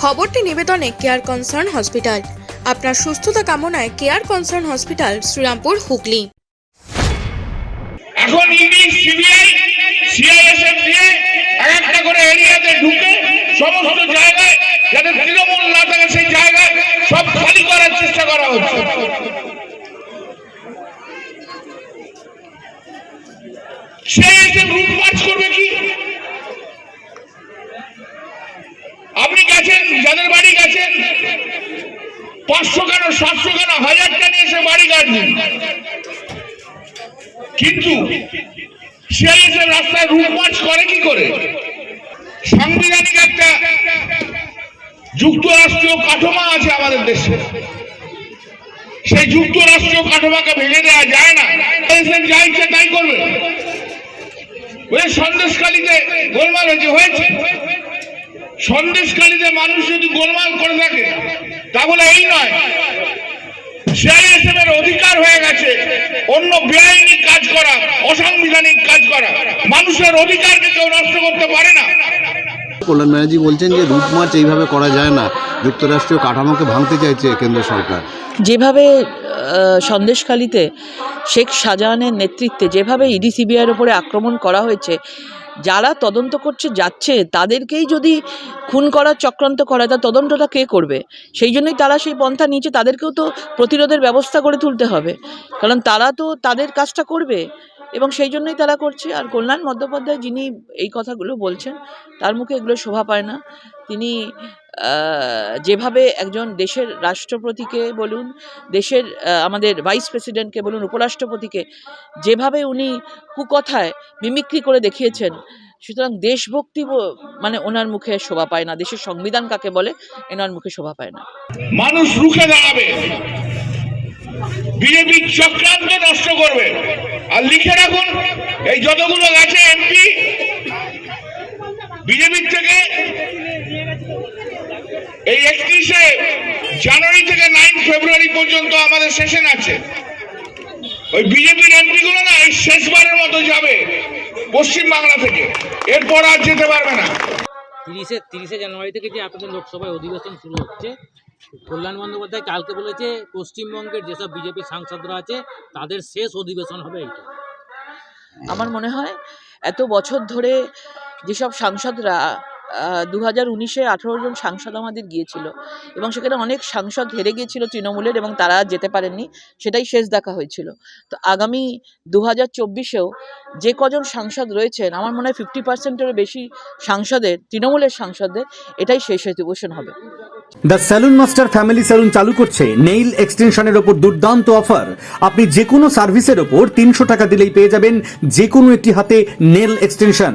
খবরটি নিবেদনে care concern hospital আপনার সুস্থতা কামনায় care concern hospital Shrirampur, Hooghly. এখন ইডি, সিবিআই সিআইএসএফ দিয়ে এক একটা করে এরিয়াতে ঢুকে সমস্ত জায়গায় তৃণমূল না থাকে, সেই জায়গায় সব খালি করার চেষ্টা করা হচ্ছে। রুট মার্চ করবে কি? আপনি গেছেন, যাদের বাড়ি গেছেন, পাঁচশো কেন, সাতশো কেন হাজারটা নিয়ে এসে বাড়ি গাড়ছেন কিন্তু রাস্তায় রুট মার্চ করে কি করে? সাংবিধানিক একটা যুক্তরাষ্ট্রীয় কাঠামো আছে আমাদের দেশে। সেই যুক্তরাষ্ট্রীয় কাঠামোকে ভেঙে দেওয়া যায় না। যা ইচ্ছে তাই করবে। ওই সন্দেশকালীতে গোলমাল হয়েছে হয়েছে। সন্দেশকালীতে মানুষ যদি গোলমাল করে থাকে তাহলে এই নয়। সিআইএসএফ এর অধিকার হয়ে গেছে অন্য বেআইনি কাজ করা অসাংবিধানিক কাজ করা। মানুষের অধিকারকে কেউ নষ্ট করতে পারে না। কল্যাণ ব্যানার্জি বলছেন যে রুট মার্চ এইভাবে করা যায় না। যুক্তরাষ্ট্রীয় কাঠামোকে ভাঙতে চাইছে কেন্দ্র সরকার। যেভাবে সন্দেশখালিতে শেখ শাহজাহানের নেতৃত্বে যেভাবে ইডি সিবিআইয়ের উপরে আক্রমণ করা হয়েছে যারা তদন্ত করছে যাচ্ছে, তাদেরকেই যদি খুন করার চক্রান্ত করা, তা তদন্তটা কে করবে? সেই জন্যই তারা সেই পন্থা নিচে তাদেরকেও তো প্রতিরোধের ব্যবস্থা করে তুলতে হবে। কারণ তারা তো তাদের কাজটা করবে এবং সেই জন্যই তারা করছে। আর কল্যাণ বন্দ্যোপাধ্যায় যিনি এই কথাগুলো বলছেন, তার মুখে এগুলো শোভা পায় না। তিনি যেভাবে একজন দেশের রাষ্ট্রপতিকে বলুন, দেশের আমাদের ভাইস প্রেসিডেন্টকে বলুন, উপরাষ্ট্রপতিকে, যেভাবে উনি কুকথায় মিমিক্রি করে দেখিয়েছেন, সুতরাং দেশভক্তি মানে ওনার মুখে শোভা পায় না, দেশের সংবিধান কাকে বলে, এনার মুখে শোভা পায় না। মানুষ রুখে দাঁড়াবে বিজেপি চক্রান্ত নষ্ট করবে। আর লিখে রাখুন, এই যতগুলো গেছে এমপি, বিজেপির থেকে এই একত্রিশে জানুয়ারি থেকে নাইন ফেব্রুয়ারি পর্যন্ত আমাদের সেশন আছে। ওই বিজেপির এমপি গুলো না এই শেষবারের মতো যাবে পশ্চিম বাংলা থেকে। এরপর আর যেতে পারবে না। তিরিশে তিরিশে জানুয়ারি থেকে যে আপনাদের লোকসভায় অধিবেশন শুরু হচ্ছে কল্যাণ বন্দ্যোপাধ্যায় কালকে বলেছে পশ্চিমবঙ্গের যেসব বিজেপি সাংসদরা আছে তাদের শেষ অধিবেশন হবে এইটা। আমার মনে হয় এত বছর ধরে যেসব সাংসদরা দু হাজার উনিশে আঠেরো জন সাংসদ আমাদের গিয়েছিল এবং সেখানে অনেক সাংসদ হেরে গিয়েছিল তৃণমূলের এবং তারা যেতে পারেননি, সেটাই শেষ দেখা হয়েছিল। তো আগামী দু হাজার চব্বিশেও যে কজন সাংসদ রয়েছেন, আমার মনে হয় ফিফটি পার্সেন্টেরও বেশি সাংসদের, তৃণমূলের সাংসদদের, এটাই শেষ অধিবেশন হবে। The salon master family salon চালু করছে নেইল এক্সটেনশনের ওপর দুর্দান্ত অফার আপনি যে কোনো সার্ভিসের ওপর তিনশো টাকা দিলেই পেয়ে যাবেন যে কোনো একটি হাতে নেল এক্সটেনশন